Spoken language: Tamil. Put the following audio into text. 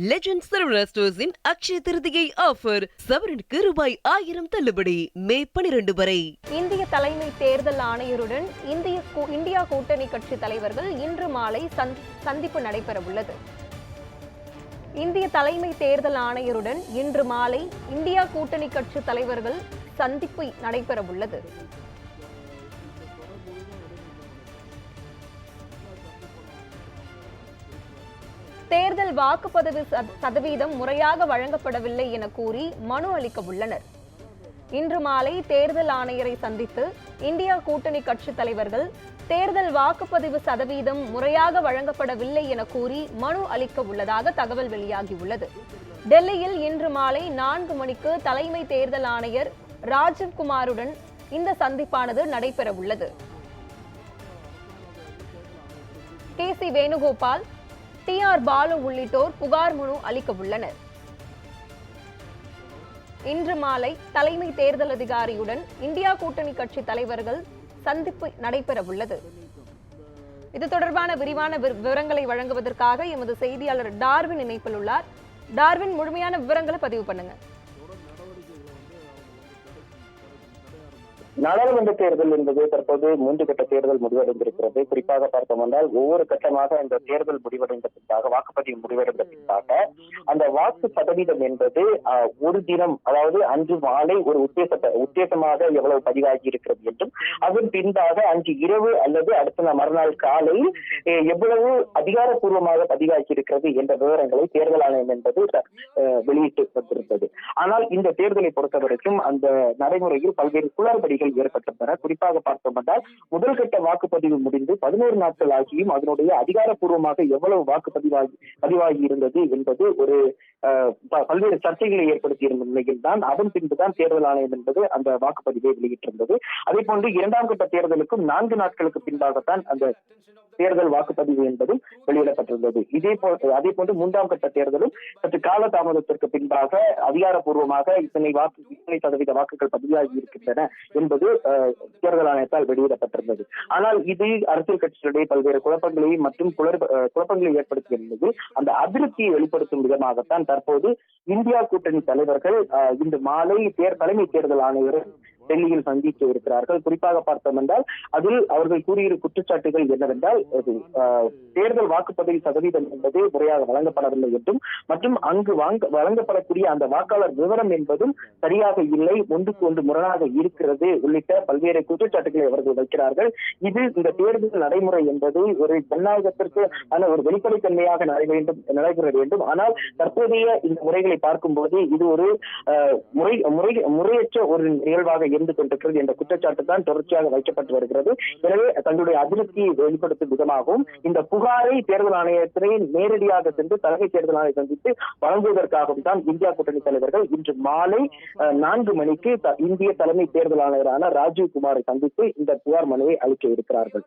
லெஜண்ட் சரவணா ஸ்டோர்ஸின் அக்ஷய திருதியை ஆஃபர் சவரனுக்கு ரூபாய் ஆயிரம் தள்ளுபடி. மே பனிரெண்டு வரை. இந்திய தலைமை தேர்தல் ஆணையருடன் இந்திய கூ- இந்தியா கூட்டணி கட்சி தலைவர்கள் இன்று மாலை சந்த்- சந்திப்பு நடைபெற உள்ளது இந்திய தலைமை தேர்தல் ஆணையருடன் இன்று மாலை இந்தியா கூட்டணி கட்சி தலைவர்கள் சந்திப்பு நடைபெற உள்ளது தேர்தல் வாக்குப்பதிவு சத- சதவீதம் முறையாக வழங்கப்படவில்லை என கூறி மனு அளிக்க உள்ளனர் இன்று மாலை தேர்தல் ஆணையரை சந்தித்து இந்தியா கூட்டணி கட்சி தலைவர்கள் தேர்தல் வாக்குப்பதிவு சதவீதம் முறையாக வழங்கப்படவில்லை என கூறி மனு அளிக்க உள்ளதாக தகவல் வெளியாகியுள்ளது. டெல்லியில் இன்று மாலை நான்கு மணிக்கு தலைமை தேர்தல் ஆணையர் ராஜீவ் குமாருடன் இந்த சந்திப்பானது நடைபெற உள்ளது K. C. Venugopal T R Baalu உள்ளிட்டோர் புகார் மனு அளிக்க உள்ளனர். இன்று மாலை தலைமை தேர்தல் அதிகாரியுடன் இந்தியா கூட்டணி கட்சி தலைவர்கள் சந்திப்பு நடைபெற உள்ளது. இது தொடர்பான விரிவான விவரங்களை வழங்குவதற்காக எமது செய்தியாளர் டார்வின் இணைப்பில் உள்ளார். டார்வின் முழுமையான விவரங்களை பதிவு பண்ணுங்க. நாடாளுமன்ற தேர்தல் என்பது தற்போது மூன்று கட்ட தேர்தல் முடிவடைந்திருக்கிறது. குறிப்பாக பார்த்தோம் என்றால் ஒவ்வொரு கட்டமாக இந்த தேர்தல் முடிவடைந்த பின்பாக வாக்குப்பதிவு முடிவடைந்த பின்பாக அந்த வாக்கு சதவீதம் என்பது ஒரு தினம் அதாவது அன்று மாலை ஒரு உத்தேச உத்தேசமாக எவ்வளவு பதிவாகி இருக்கிறது என்றும் அதன் பின்பாக அன்று இரவு அல்லது அடுத்த மறுநாள் காலை எவ்வளவு அதிகாரப்பூர்வமாக பதிவாகி இருக்கிறது என்ற விவரங்களை தேர்தல் ஆணையம் என்பது வெளியிட்டு வந்திருந்தது. ஆனால் இந்த தேர்தலை பொறுத்தவரைக்கும் அந்த நடைமுறையில் பல்வேறு குளறுபடிகள் ஏற்பட்டிருந்தன குறிப்பாக பார்த்தோம் என்றால் முதல் கட்ட வாக்குப்பதிவு முடிந்து பதினோரு நாட்கள் ஆகியும் அதனுடைய அதிகாரப்பூர்வமாக எவ்வளவு வாக்குப்பதிவாகி பதிவாகி இருந்தது என்பது ஒரு பல்வேறு சர்ச்சைகளை ஏற்படுத்தியிருந்த நிலையில் தான் அதன் பின்புதான் தேர்தல் ஆணையம் என்பது அந்த வாக்குப்பதிவை வெளியிட்டிருந்தது. அதே போன்று இரண்டாம் கட்ட தேர்தலுக்கும் நான்கு நாட்களுக்கு பின்பாகத்தான் அந்த தேர்தல் வாக்குப்பதிவு என்பதும் வெளியிடப்பட்டிருந்தது. இதே போல் அதே போன்று மூன்றாம் கட்ட தேர்தலும் சற்று கால தாமதத்திற்கு பின்பாக அதிகாரப்பூர்வமாக இத்தனை வாக்கு இத்தனை சதவீத வாக்குகள் பதிவாகி இருக்கின்றன என்பது தேர்தல் ஆணையத்தால் வெளியிடப்பட்டிருந்தது. ஆனால் இது அரசியல் கட்சிகளிடையே பல்வேறு குழப்பங்களையும் மற்றும் குழப்பங்களை ஏற்படுத்திய நிலையில் அந்த அதிருப்தியை வெளிப்படுத்தும் விதமாகத்தான் தற்போது இந்தியா கூட்டணி தலைவர்கள் இன்று மாலை தேர் தலைமை தேர்தல் ஆணையர் டெல்லியில் சந்திக்க இருக்கிறார்கள். குறிப்பாக பார்த்தோம் என்றால் அதில் அவர்கள் கூறியிருக்கும் குற்றச்சாட்டுகள் என்னவென்றால் தேர்தல் வாக்குப்பதிவு சதவீதம் என்பது முறையாக வழங்கப்படவில்லை என்றும் மற்றும் அங்கு வாங்க வழங்கப்படக்கூடிய அந்த வாக்காளர் விவரம் என்பதும் சரியாக இல்லை ஒன்றுக்கு ஒன்று முரணாக இருக்கிறது உள்ளிட்ட பல்வேறு குற்றச்சாட்டுகளை அவர்கள் வைக்கிறார்கள். இது இந்த தேர்தல் நடைமுறை என்பது ஒரு ஜனநாயகத்திற்கு ஆன ஒரு வெளிப்படைத்தன்மையாக நடைபெற வேண்டும் நடைபெற வேண்டும். ஆனால் தற்போதைய இந்த முறைகளை பார்க்கும்போது இது ஒரு முறை முறை முறையற்ற ஒரு நிகழ்வாக இருந்து கொண்டிருக்கிறது என்ற குற்றச்சாட்டு தான் தொடர்ச்சியாக வைக்கப்பட்டு வருகிறது. எனவே தங்களுடைய அதிருப்தியை வெளிப்படுத்தும் விதமாகவும் இந்த புகாரை தேர்தல் ஆணையத்தினை நேரடியாக சென்று தலைமை தேர்தல் ஆணையம் சந்தித்து வழங்குவதற்காகவும் தான் இந்தியா கூட்டணி தலைவர்கள் இன்று மாலை நான்கு மணிக்கு த- இந்திய தலைமை தேர்தல் ஆணையரான ராஜீவ் குமாரை சந்தித்து இந்த புகார் மனுவை அளிக்க இருக்கிறார்கள்.